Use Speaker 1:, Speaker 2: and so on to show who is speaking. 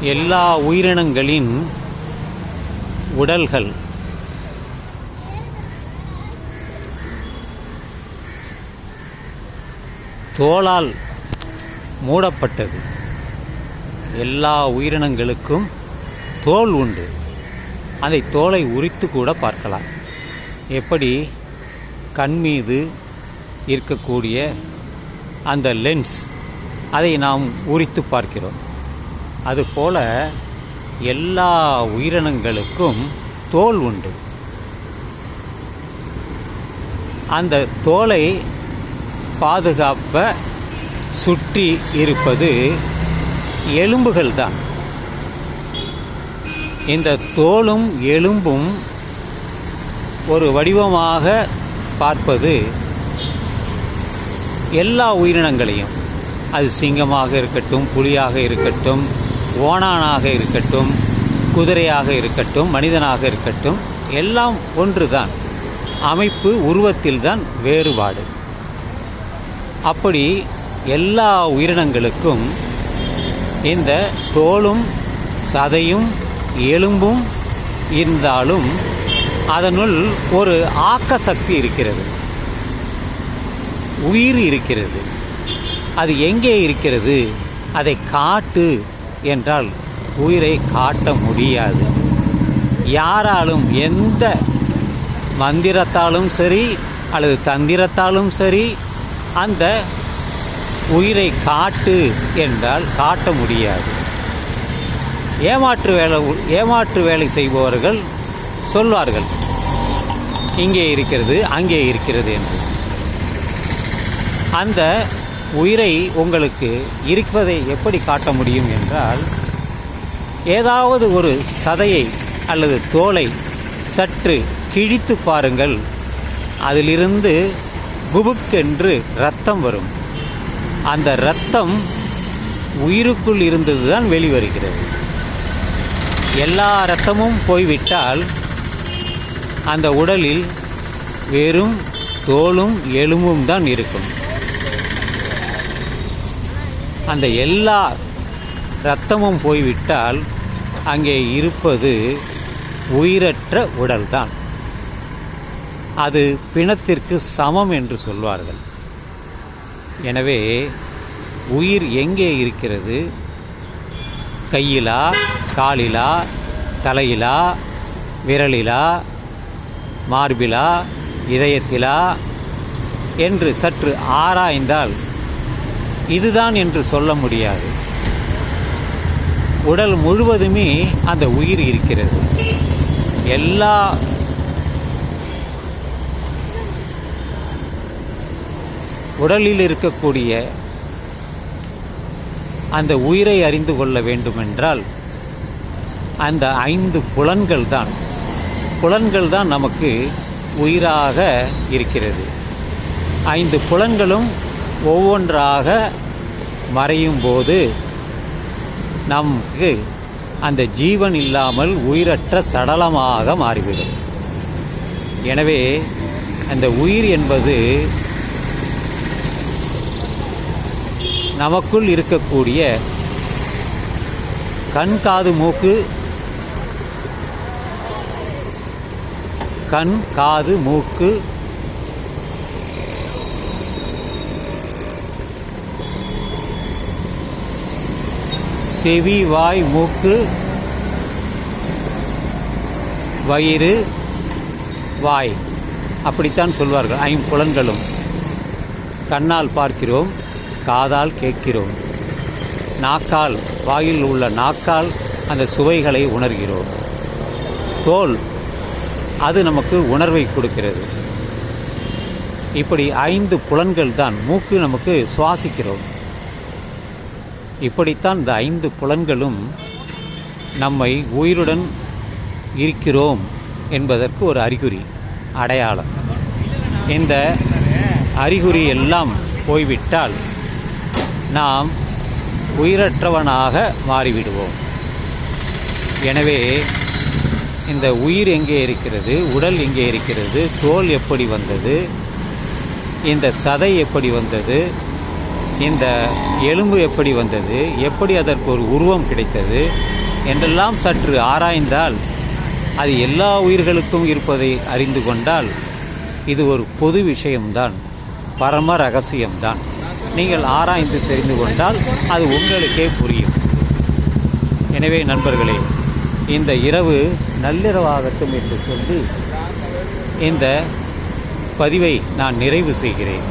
Speaker 1: எல்லா உயிரினங்களின் உடல்கள். தோலால் மூடப்பட்டது. எல்லா உயிரினங்களுக்கும் தோல் உண்டு. அதை தோலை உரித்து கூட பார்க்கலாம். எப்படி? கண் மீது இருக்கக்கூடிய அந்த லென்ஸ் அதை நாம் உரித்து பார்க்கிறோம். அதுபோல எல்லா உயிரினங்களுக்கும் தோல் உண்டு. அந்த தோலை பாதுகாப்ப சுற்றி இருப்பது எலும்புகள் தான். இந்த தோலும் எலும்பும் ஒரு வடிவமாக பார்ப்பது எல்லா உயிரினங்களையும். அது சிங்கமாக இருக்கட்டும் புலியாக இருக்கட்டும் ஓணானாக இருக்கட்டும் குதிரையாக இருக்கட்டும் மனிதனாக இருக்கட்டும் எல்லாம் ஒன்றுதான். அமைப்பு உருவத்தில்தான் வேறுபாடு. அப்படி எல்லா உயிரினங்களுக்கும் இந்த தோலும் சதையும் எலும்பும் இருந்தாலும் அதனுள் ஒரு ஆக்க சக்தி இருக்கிறது. உயிர் இருக்கிறது. அது எங்கே இருக்கிறது? அதை காட்டு என்றால் உயிரை காட்ட முடியாது. யாராலும் எந்த மந்திரத்தாலும் சரி அல்லது தந்திரத்தாலும் சரி அந்த உயிரை காட்டு என்றால் காட்ட முடியாது. ஏமாற்று வேலை ஏமாற்று வேலை செய்பவர்கள் சொல்வார்கள் இங்கே இருக்கிறது அங்கே இருக்கிறது என்று. அந்த உயிரை உங்களுக்கு இருப்பதை எப்படி காட்ட முடியும் என்றால் ஏதாவது ஒரு சதையை அல்லது தோலை சற்று கிழித்து பாருங்கள். அதிலிருந்து குபுக்கென்று ரத்தம் வரும். அந்த ரத்தம் உயிருக்குள் இருந்தது தான் வெளிவருகிறது. எல்லா ரத்தமும் போய்விட்டால் அந்த உடலில் வெறும் தோலும் எலும்பும் தான் இருக்கும். அந்த எல்லா இரத்தமும் போய்விட்டால் அங்கே இருப்பது உயிரற்ற உடல்தான். அது பிணத்திற்கு சமம் என்று சொல்வார்கள். எனவே உயிர் எங்கே இருக்கிறது? கையிலா காலிலா தலையிலா விரலிலா மார்பிலா இதயத்திலா? என்று சற்று ஆராய்ந்தால் இதுதான் என்று சொல்ல முடியாது. உடல் முழுவதுமே அந்த உயிர் இருக்கிறது. எல்லா உடலில் இருக்கக்கூடிய அந்த உயிரை அறிந்து கொள்ள வேண்டுமென்றால் அந்த ஐந்து புலன்கள் தான். புலன்கள் தான் நமக்கு உயிராக இருக்கிறது. ஐந்து புலன்களும் ஒவ்வொன்றாக மறையும் போது நமக்கு அந்த ஜீவன் இல்லாமல் உயிரற்ற சடலமாக மாறிவிடும். எனவே அந்த உயிர் என்பது நமக்குள் இருக்கக்கூடிய கண் காது மூக்கு கண் காது மூக்கு செவி வாய் மூக்கு வயிறு வாய். அப்படித்தான் சொல்வார்கள். ஐம்புலன்களும் கண்ணால் பார்க்கிறோம் காதால் கேட்கிறோம். நாக்கால் வாயில் உள்ள நாக்கால் அந்த சுவைகளை உணர்கிறோம். தோல் அது நமக்கு உணர்வை கொடுக்கிறது. இப்படி ஐந்து புலன்கள் தான் மூக்கு நமக்கு சுவாசிக்கிறோம். இப்படித்தான் இந்த ஐந்து புலன்களும் நம்மை உயிருடன் இருக்கிறோம் என்பதற்கு ஒரு அறிகுறி அடையாளம். இந்த அறிகுறி எல்லாம் போய்விட்டால் நாம் உயிரற்றவனாக மாறிவிடுவோம். எனவே இந்த உயிர் எங்கே இருக்கிறது உடல் எங்கே இருக்கிறது தோல் எப்படி வந்தது இந்த சதை எப்படி வந்தது இந்த எலும்பு எப்படி வந்தது? எப்படி அதற்கு ஒரு உருவம் கிடைத்தது? என்றெல்லாம் சற்று ஆராய்ந்தால் அது எல்லா உயிர்களுக்கும் இருப்பதை அறிந்து கொண்டால் இது ஒரு பொது விஷயம்தான். பரம ரகசியம்தான். நீங்கள் ஆராய்ந்து தெரிந்து கொண்டால் அது உங்களுக்கே புரியும். எனவே நண்பர்களே இந்த இரவு நள்ளிரவாகட்டும் என்று சொல்லி இந்த பதிவை நான் நிறைவு செய்கிறேன்.